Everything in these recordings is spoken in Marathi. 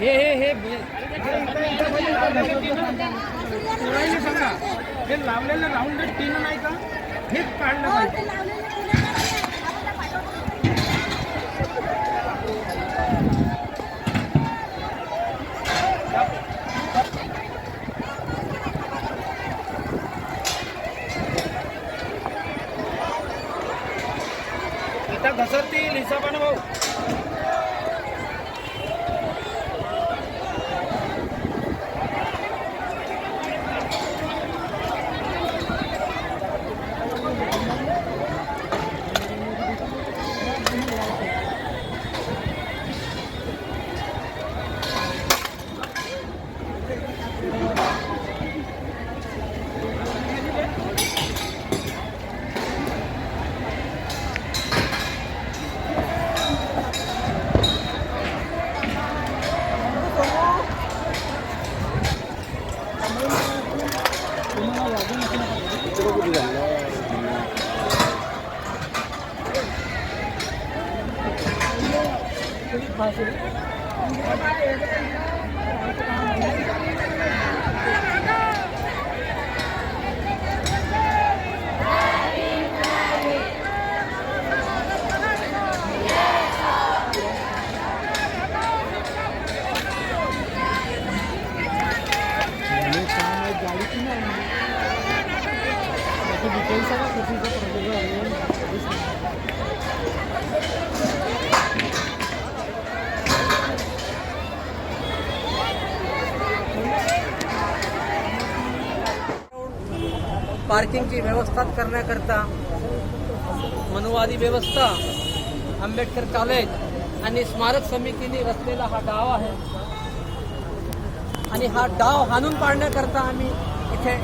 हे हे हे सांगा हे लावलेलं राऊंड टीन नाही का? हेच काढलं पाहिजे. इथं घसरतील हिसाबानं भाऊ. 放心 पार्किंगची व्यवस्था करण्याकरता. मनुवादी व्यवस्था आंबेडकर कॉलेज आणि स्मारक समितीने रचलेला हा डाव आहे. आणि हा डाव हाणून पाडण्याकरता आम्ही इथे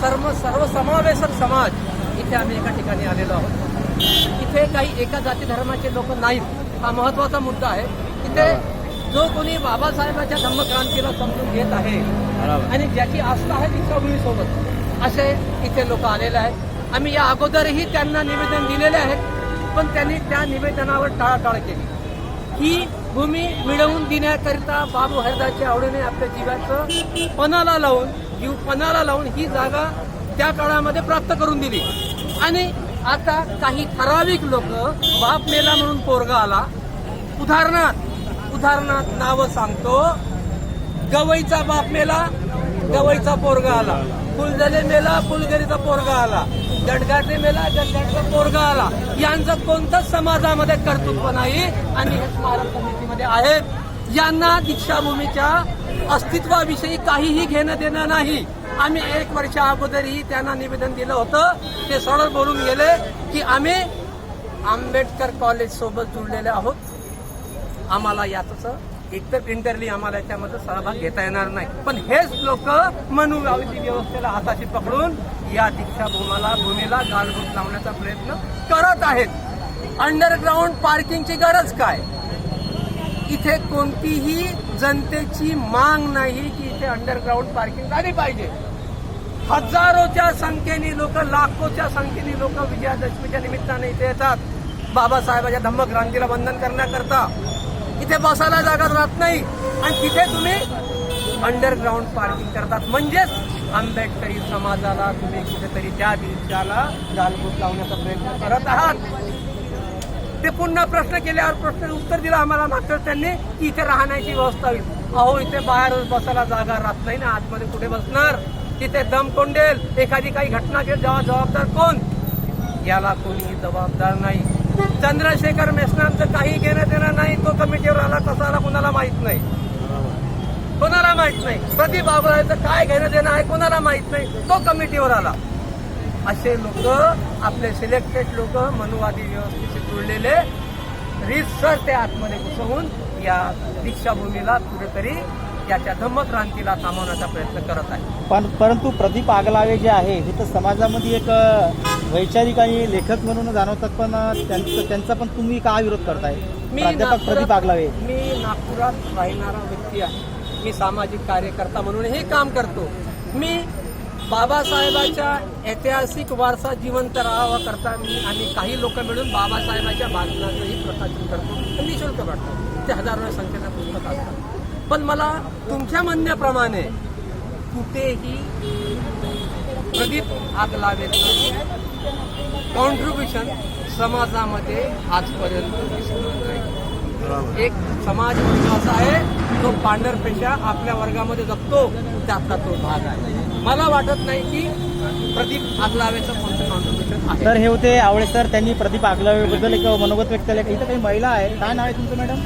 सर्व सर्वसमावेशक समाज इथे आम्ही एका ठिकाणी आलेलो आहोत. इथे काही एका जाती धर्माचे लोक नाहीत. हा महत्त्वाचा मुद्दा आहे. इथे जो कोणी बाबासाहेबांच्या धम्मक्रांतीला समजून घेत आहे आणि ज्याची आस्था आहे दीक्षाभूमीसोबत असे इथे लोक आलेले आहेत. आम्ही या अगोदरही त्यांना निवेदन दिलेले आहे पण त्यांनी त्या निवेदनावर टाळाटाळ केली. ही भूमी मिळवून देण्याकरिता बाबू हरदासच्या आवडीने आपल्या जीवाचं पणाला लावून जीव पणाला लावून ही जागा त्या काळामध्ये प्राप्त करून दिली. आणि आता काही ठराविक लोक बाप मेला म्हणून पोरगा आला. उदाहरणार्थ उदाहरणार्थ नावं सांगतो. गवईचा बाप मेला गवईचा पोरगा आला. फुलझले मेला फुलझरीचा पोरगा आला. गडगाटे मेला गडगाटचा पोरगा आला. यांचं कोणतंच समाजामध्ये कर्तृत्व नाही आणि हे स्मारक समितीमध्ये आहेत. यांना दीक्षाभूमीच्या अस्तित्वाविषयी काहीही घेणं देणं नाही. आम्ही एक वर्षा अगोदरही त्यांना निवेदन दिलं होतं. ते सरळ बोलून गेले की आम्ही आंबेडकर कॉलेज सोबत जुळलेले आहोत. आम्हाला याचं एकतर इंटरली आम्हाला याच्यामध्ये सहभाग घेता येणार नाही. पण हेच लोक मनुवादी व्यवस्थेला हाताशी पकडून या दीक्षाभूमाला भूमीला गालबोट लावण्याचा प्रयत्न करत आहेत. अंडरग्राऊंड पार्किंगची गरज काय? इथे कोणतीही जनतेची मांग नाही की इथे अंडरग्राऊंड पार्किंग झाली पाहिजे. हजारोच्या संख्येने लोक लाखोच्या संख्येने लोक विजयादशमीच्या निमित्ताने इथे येतात. बाबासाहेबाच्या धम्मक्रांतीला वंदन करण्याकरता. इथे बसायला जागा राहत नाही. आणि तिथे तुम्ही अंडरग्राऊंड पार्किंग करतात. म्हणजेच आंबेडकरी समाजाला तुम्ही कुठेतरी त्या दिवसाला गालबोट लावण्याचा प्रयत्न करत आहात. ते पुन्हा प्रश्न केल्यावर प्रश्न उत्तर दिलं आम्हाला. मात्र त्यांनी की इथे राहण्याची व्यवस्था होईल. अहो इथे बाहेर बसायला जागा राहत नाही ना. आतमध्ये कुठे बसणार? तिथे दम कोंडेल. एखादी काही घटना घडेल जेव्हा जबाबदार कोण? याला कोणी जबाबदार नाही. चंद्रशेखर मेसनांचं काही घेणं देणं नाही तो कमिटीवर आला तसा आला कुणाला माहीत नाही? कोणाला माहीत नाही? प्रदीप बाबुरायचं काय घेणं देणं आहे कोणाला माहीत नाही? तो कमिटीवर आला. असे लोक आपले सिलेक्टेड लोक मनुवादी व्यवस्थेशी जुळलेले रिसर ते आतमध्ये घुसवून या दीक्षाभूमीला कुठेतरी याच्या धम्मक्रांतीला थांबवण्याचा प्रयत्न करत आहे पण परंतु प्रदीप आगलावे जे आहे हे तर समाजामध्ये एक वैचारिक आणि लेखक म्हणून जाणवतात पण त्यांचं त्यांचा पण तुम्ही का विरोध करताय? प्राध्यापक प्रदीप आगलावे. मी नागपुरात राहणारा व्यक्ती आहे. मी सामाजिक कार्यकर्ता म्हणून हे काम करतो. मी बाबासाहेबाच्या ऐतिहासिक वारसा जिवंत राहावा करता मी आणि काही लोक मिळून बाबासाहेबाच्या भाषणाचंही प्रकाशन करतो. निशुल्क वाटतो ते हजारो संख्येचं पुस्तक असतं पण मला तुमच्या म्हणण्याप्रमाणे कुठेही प्रदीप आगलावेचं कॉन्ट्रीब्युशन समाजामध्ये आजपर्यंत दिसलं नाही. एक समाज असा आहे जो पांढरपेशा आपल्या वर्गामध्ये जगतो त्यातला तो भाग आहे. मला वाटत नाही की प्रदीप आगलावेचं कोणतं कॉन्ट्रीब्युशन आहे. तर हे होते आवळे सर त्यांनी प्रदीप आगलावेबद्दल एक मनोगत व्यक्त केलं. इथं काही महिला आहे काय नाव आहे तुमचं मॅडम?